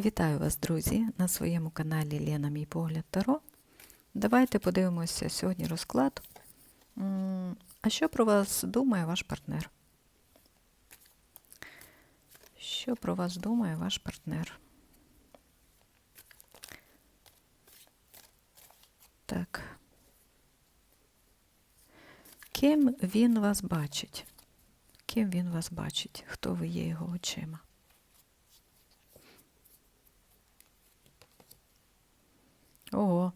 Вітаю вас, друзі, на своєму каналі Лена Мій погляд Таро. Давайте подивимося сьогодні розклад. А що про вас думає ваш партнер? Що про вас думає ваш партнер? Так. Ким він вас бачить? Ким він вас бачить? Хто ви є його очима? Ого.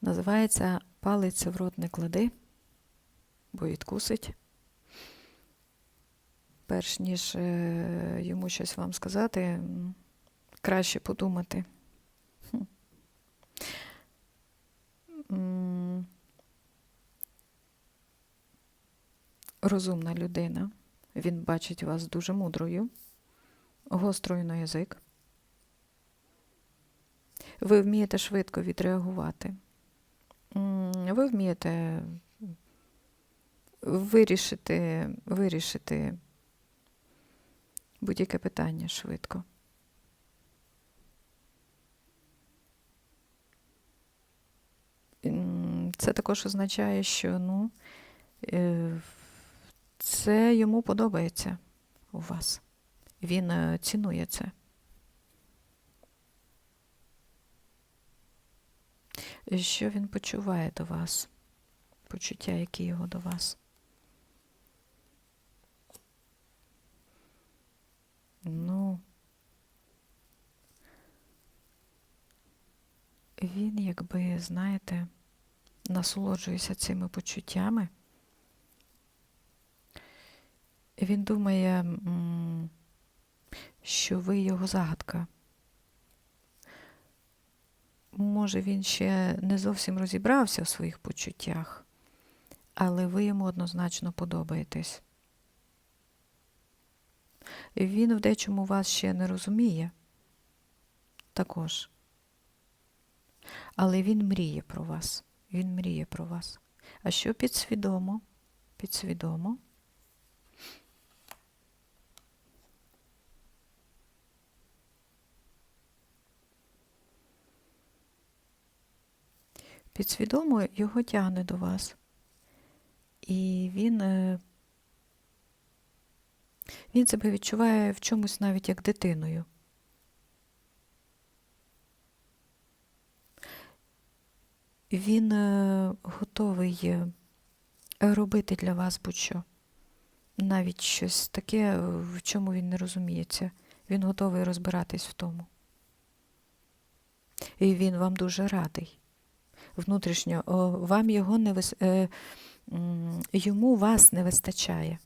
Називається палець в рот не клади, бо відкусить. Перш ніж е, йому щось вам сказати, краще подумати. Розумна людина. Він бачить вас дуже мудрою гострою на язик. Ви вмієте швидко відреагувати. Ви вмієте вирішити, вирішити будь-яке питання швидко. Це також означає, що ну, е, це йому подобається у вас. Він е, цінує це. Що він почуває до вас? Почуття, які його до вас? Ну, він, якби, знаєте, насолоджується цими почуттями. Він думає, що ви його загадка. Може, він ще не зовсім розібрався в своїх почуттях, але ви йому однозначно подобаєтесь. Він в дечому вас ще не розуміє також. Але він мріє про вас. Він мріє про вас. А що підсвідомо? Підсвідомо. Підсвідомо його тягне до вас. І він, е, він себе відчуває в чомусь навіть як дитиною. Він е, готовий робити для вас будь-що. Навіть щось таке, в чому він не розуміється. Він готовий розбиратись в тому. І він вам дуже радий внутрішньо, вам його не вис... е, йому вас не вистачає.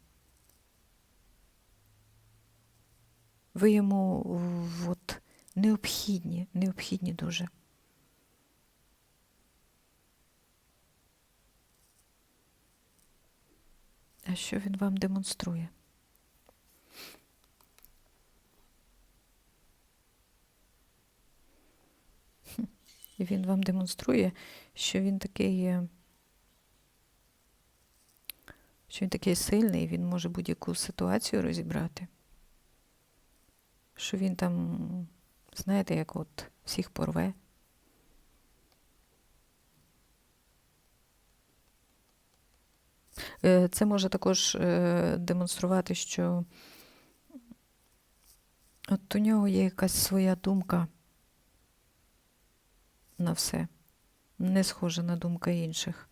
Ви йому от, необхідні, необхідні дуже. А що він вам демонструє? І він вам демонструє, що він такий, е, що він такий сильний, він може будь-яку ситуацію розібрати. Що він там, знаєте, як от всіх порве. Е, Це може також е, демонструвати, що от у нього є якась своя думка на все, не схожа на думка інших.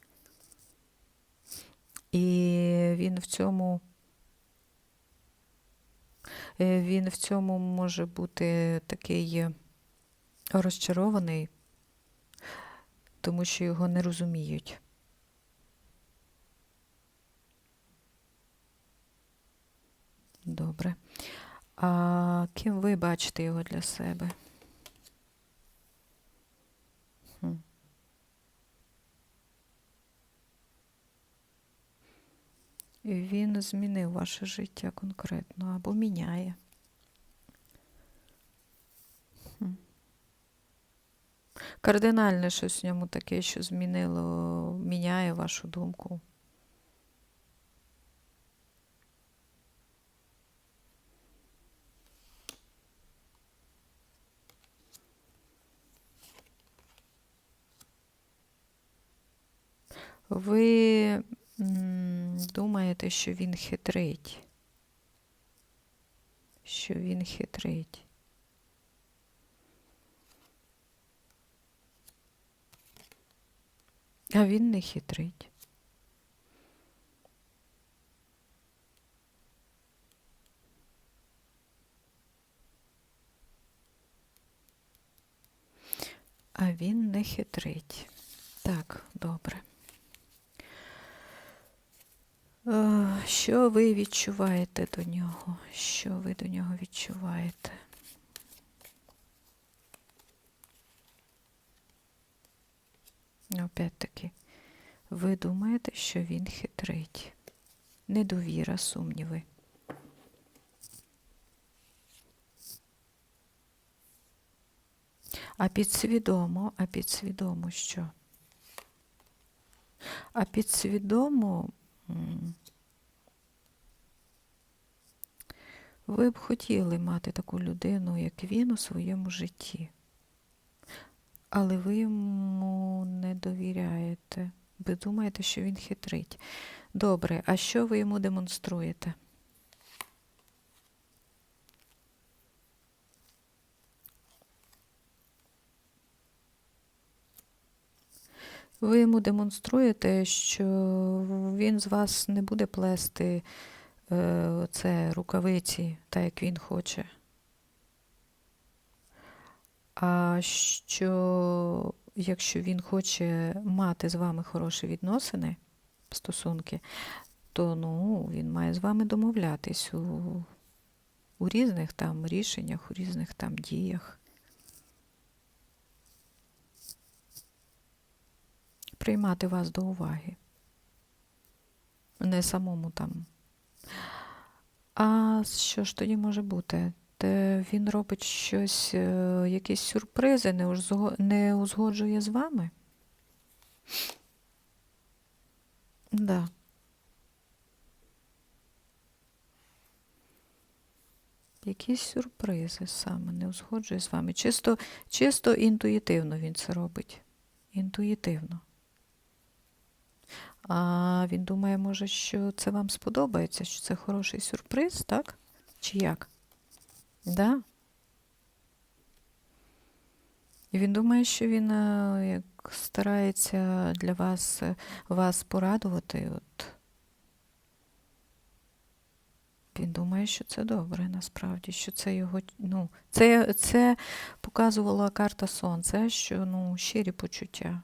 І він в цьому е, він в цьому може бути такий розчарований, тому що його не розуміють. Добре. А ким ви бачите його для себе? він змінив ваше життя конкретно або міняє. Кардинальне щось в ньому таке, що змінило, міняє вашу думку. Ви думаєте, що він хитрить. Що він хитрить. А він не хитрить. А він не хитрить. Так, добре. Що ви відчуваєте до нього? Що ви до нього відчуваєте? Опять-таки, ви думаєте, що він хитрить. Недовіра, сумніви. А підсвідомо, а підсвідомо що? А підсвідомо ви б хотіли мати таку людину, як він, у своєму житті. Але ви йому не довіряєте. Ви думаєте, що він хитрить. Добре, а що ви йому демонструєте? Ви йому демонструєте, що він з вас не буде плести е, це рукавиці, так як він хоче. А що якщо він хоче мати з вами хороші відносини, стосунки, то ну, він має з вами домовлятись у, у різних там рішеннях, у різних там діях. Приймати вас до уваги. Не самому там. А що ж тоді може бути? Те він робить щось, е, якісь сюрпризи, не, узгоджує з вами? Да. Якісь сюрпризи саме не узгоджує з вами. Чисто, чисто інтуїтивно він це робить. Інтуїтивно. А він думає, може, що це вам сподобається, що це хороший сюрприз, так? Чи як? Да? І він думає, що він е, як старається для вас, е, вас порадувати. От. Він думає, що це добре, насправді, що це його. Ну, це, це показувала карта Сонця, що ну, щирі почуття.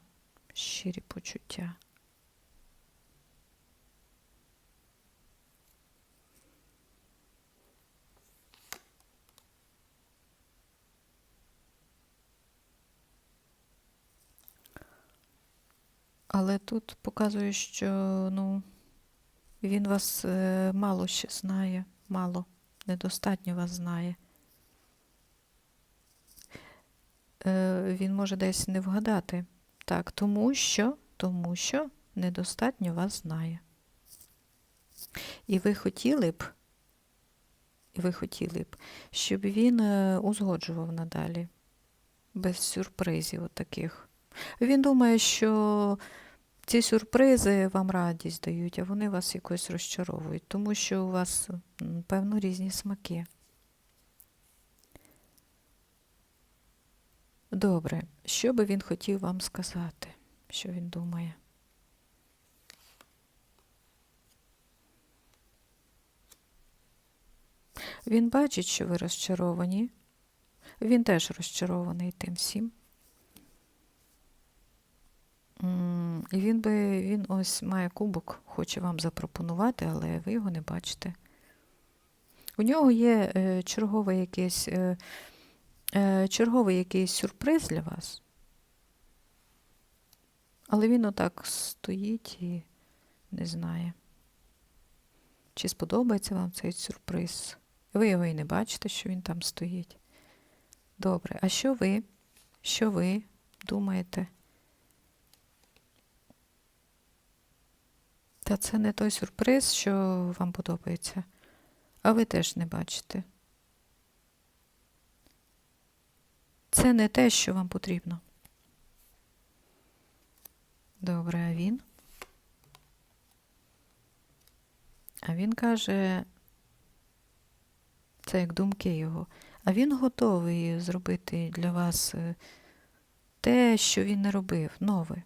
Щирі почуття. Але тут показує, що ну, він вас е, мало ще знає, мало, недостатньо вас знає. Е, він може десь не вгадати. Так, тому що, тому що недостатньо вас знає. І ви хотіли б, і ви хотіли б, щоб він е, узгоджував надалі, без сюрпризів таких. Він думає, що ці сюрпризи вам радість дають, а вони вас якось розчаровують, тому що у вас, певно, різні смаки. Добре, що би він хотів вам сказати? Що він думає? Він бачить, що ви розчаровані. Він теж розчарований тим всім. І він би, він ось має кубок, хоче вам запропонувати, але ви його не бачите. У нього є е, черговий якийсь, е, е, черговий якийсь сюрприз для вас. Але він отак стоїть і не знає, чи сподобається вам цей сюрприз. Ви його і не бачите, що він там стоїть. Добре, а що ви? Що ви думаєте? Та це не той сюрприз, що вам подобається, а ви теж не бачите. Це не те, що вам потрібно. Добре, а він? А він каже, це як думки його. А він готовий зробити для вас е, те, що він не робив, нове.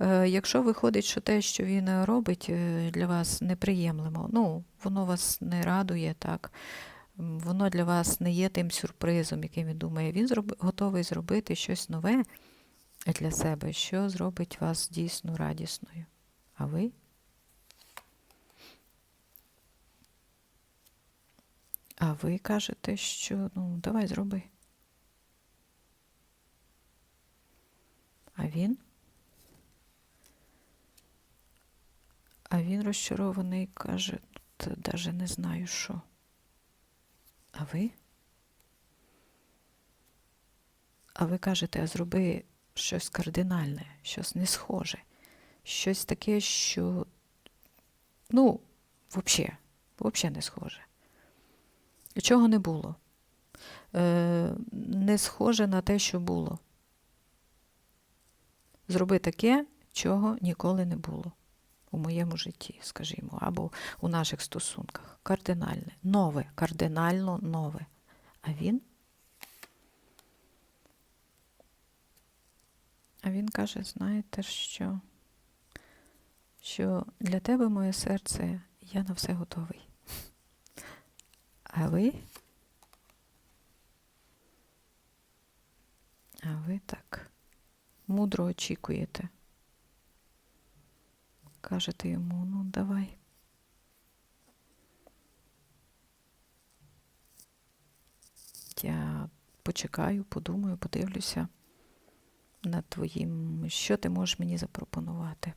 Е, Якщо виходить, що те, що він е, робить е, для вас неприємлемо, ну, воно вас не радує, так, воно для вас не є тим сюрпризом, яким він думає, він зроб... готовий зробити щось нове для себе, що зробить вас дійсно радісною. А ви? А ви кажете, що ну, давай зроби. А він? А він розчарований каже, та даже не знаю що. А ви? А ви кажете, а зроби щось кардинальне, щось не схоже, щось таке, що, ну, взагалі, взагалі не схоже. Чого не було? Е, не схоже на те, що було. Зроби таке, чого ніколи не було у моєму житті, скажімо, або у наших стосунках. Кардинальне, нове, кардинально нове. А він? А він каже, знаєте що? Що для тебе моє серце, я на все готовий. А ви? А ви так мудро очікуєте. Кажете йому, ну давай. Я почекаю, подумаю, подивлюся над твоїм, що ти можеш мені запропонувати.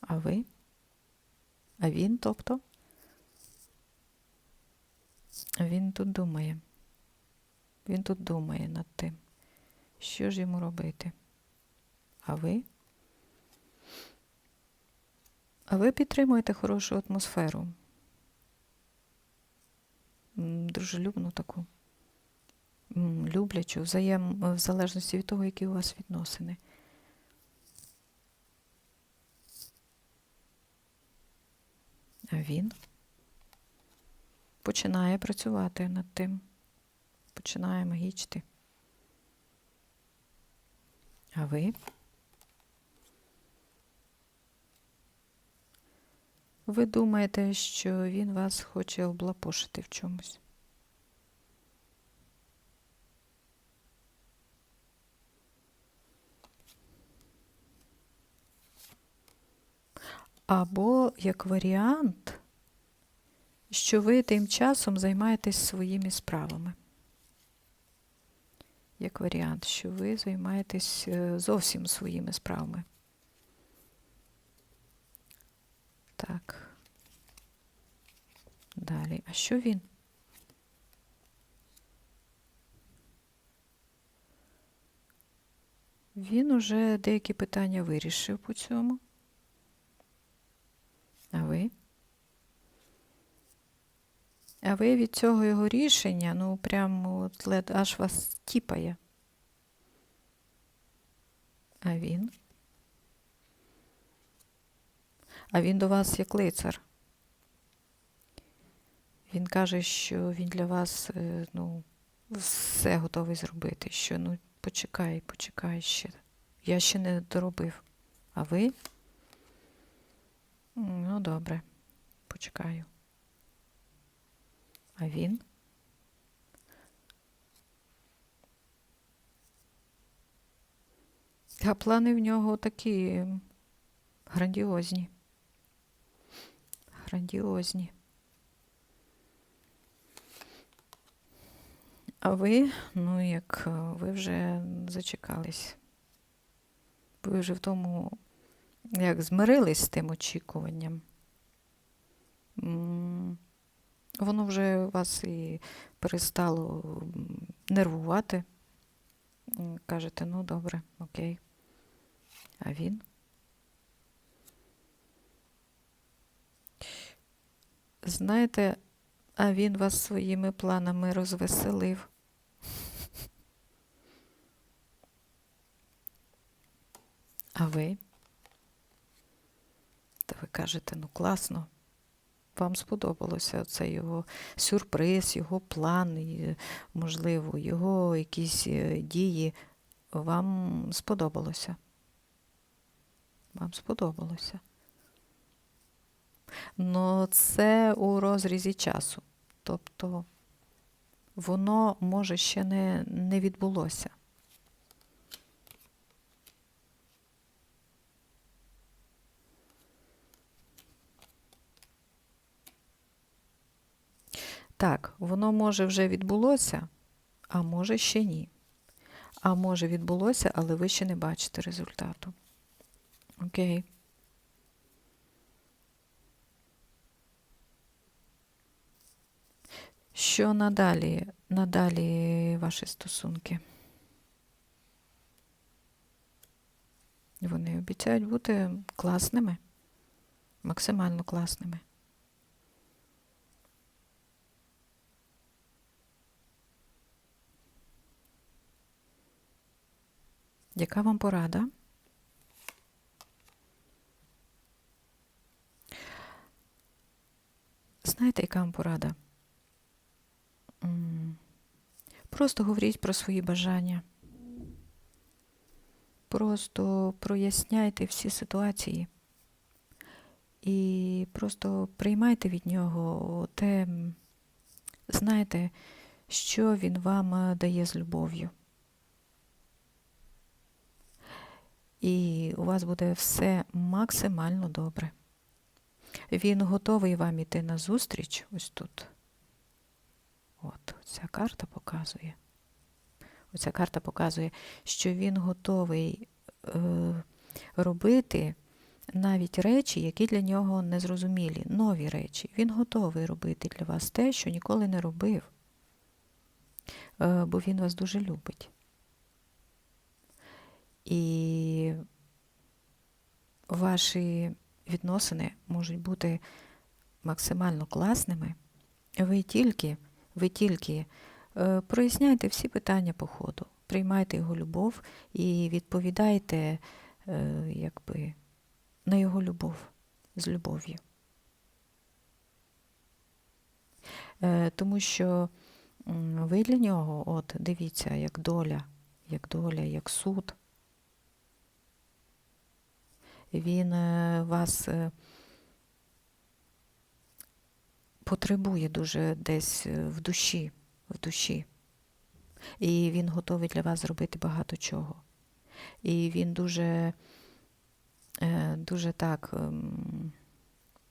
А ви? А він, тобто? Він тут думає. Він тут думає над тим, що ж йому робити. А ви? А ви підтримуєте хорошу атмосферу. Дружелюбну таку, люблячу, взаєм, в залежності від того, які у вас відносини. А він починає працювати над тим, починає магічити. А ви? Ви думаєте, що він вас хоче облапошити в чомусь? Або як варіант, що ви тим часом займаєтесь своїми справами. Як варіант, що ви займаєтесь е, зовсім своїми справами. Так. Далі. А що він? Він уже деякі питання вирішив по цьому. А ви? А ви від цього його рішення, ну, прямо от лед аж вас тіпає. А він? А він до вас як лицар. Він каже, що він для вас е, ну, все готовий зробити. Що ну почекай, почекай ще. Я ще не доробив. А ви? Ну, добре, почекаю. А він? А плани в нього такі грандіозні. Грандіозні. А ви, ну як е, ви вже зачекались. Ви вже в тому, як змирились з тим очікуванням. Воно вже вас і перестало нервувати. Кажете, ну добре, окей. А він? Знаєте, а він вас своїми планами розвеселив. А ви? Та ви кажете, ну класно. Вам сподобалося цей його сюрприз, його план, можливо, його якісь е, дії. Вам сподобалося. Вам сподобалося. Ну, це у розрізі часу. Тобто воно може ще не, не відбулося. Так, воно може вже відбулося, а може ще ні. А може відбулося, але ви ще не бачите результату. Окей. Що надалі, надалі ваші стосунки? Вони обіцяють бути класними, максимально класними. Яка вам порада? Знаєте, яка вам порада? Просто говоріть про свої бажання. Просто проясняйте всі ситуації. І просто приймайте від нього те, знаєте, що він вам е, дає з любов'ю. І у вас буде все максимально добре. Він готовий вам іти на зустріч ось тут. От, ця карта показує. Оця карта показує, що він готовий е, робити навіть речі, які для нього незрозумілі, нові речі. Він готовий робити для вас те, що ніколи не робив, е, бо він вас дуже любить. І ваші відносини можуть бути максимально класними. Ви тільки, ви тільки е, проясняйте всі питання по ходу, приймайте його любов і відповідайте е, якби, на його любов з любов'ю. Е, тому що ви для нього, от дивіться, як доля, як доля, як суд. Він вас потребує дуже десь е, в душі, в душі. І він готовий для вас зробити багато чого. І він дуже, е, дуже так ем,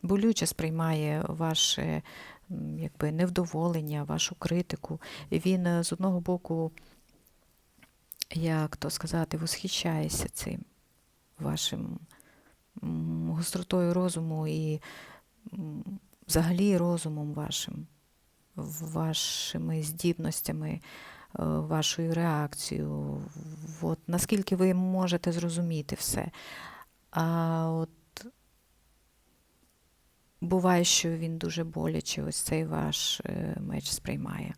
болюче сприймає ваше якби, невдоволення, вашу критику. І він е, з одного боку, як то сказати, восхищається цим вашим гостротою розуму і взагалі розумом вашим, вашими здібностями, е, вашою реакцією, от, наскільки ви можете зрозуміти все. А от буває, що він дуже боляче ось цей ваш е, меч сприймає.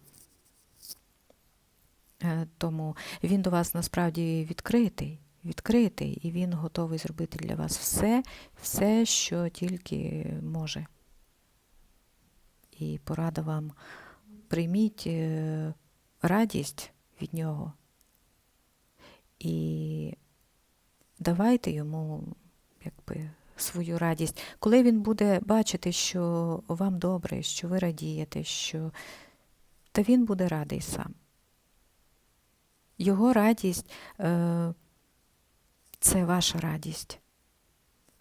Е, Тому він до вас насправді відкритий, відкритий, і він готовий зробити для вас все, все, що тільки може. І порада вам прийміть е, радість від нього і давайте йому якби, свою радість. Коли він буде бачити, що вам добре, що ви радієте, що та він буде радий сам. Його радість е, це ваша радість.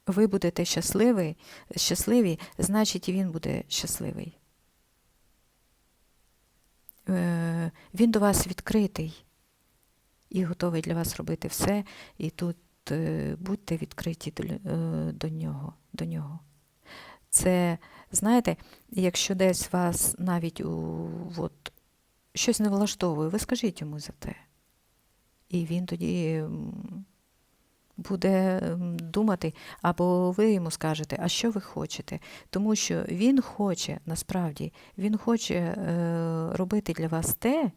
Ви будете щасливі, щасливі, значить і він буде щасливий. Е, Він до вас відкритий і готовий для вас робити все. І тут е, будьте відкриті до, е, до нього. До нього. Це, знаєте, якщо десь вас навіть у, от, щось не влаштовує, ви скажіть йому за те. І він тоді буде думати, або ви йому скажете, а що ви хочете. Тому що він хоче, насправді, він хоче е, робити для вас те,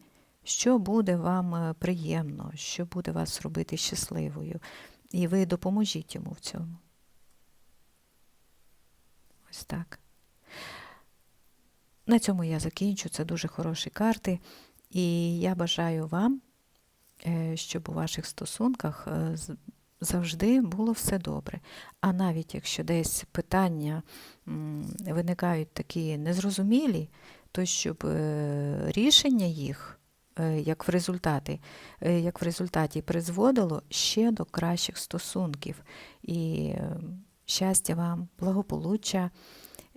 що буде вам е, приємно, що буде вас робити щасливою. І ви допоможіть йому в цьому. Ось так. На цьому я закінчу. Це дуже хороші карти. І я бажаю вам, е, щоб у ваших стосунках завжди було все добре. А навіть якщо десь питання виникають такі незрозумілі, то щоб е, рішення їх, е, як в результаті, е, як в результаті призводило ще до кращих стосунків. І е, щастя вам, благополуччя.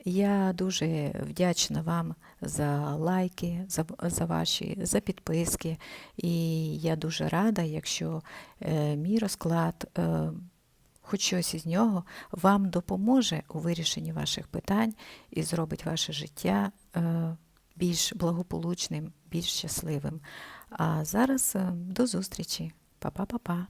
Я дуже вдячна вам за лайки, за, за ваші за підписки. І я дуже рада, якщо е, мій розклад, е, хоч щось із нього, вам допоможе у вирішенні ваших питань і зробить ваше життя е, більш благополучним, більш щасливим. А зараз е, до зустрічі. Па-па-па-па.